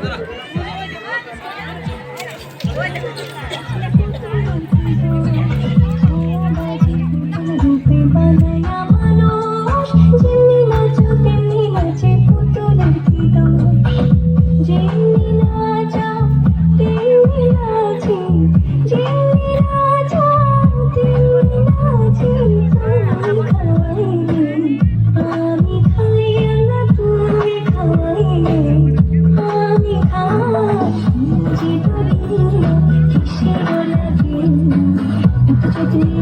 রূপে Thank you.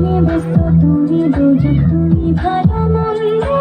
জীবনে ব্যস্ত তুমি দুজন তুমি ভালো মন্দ।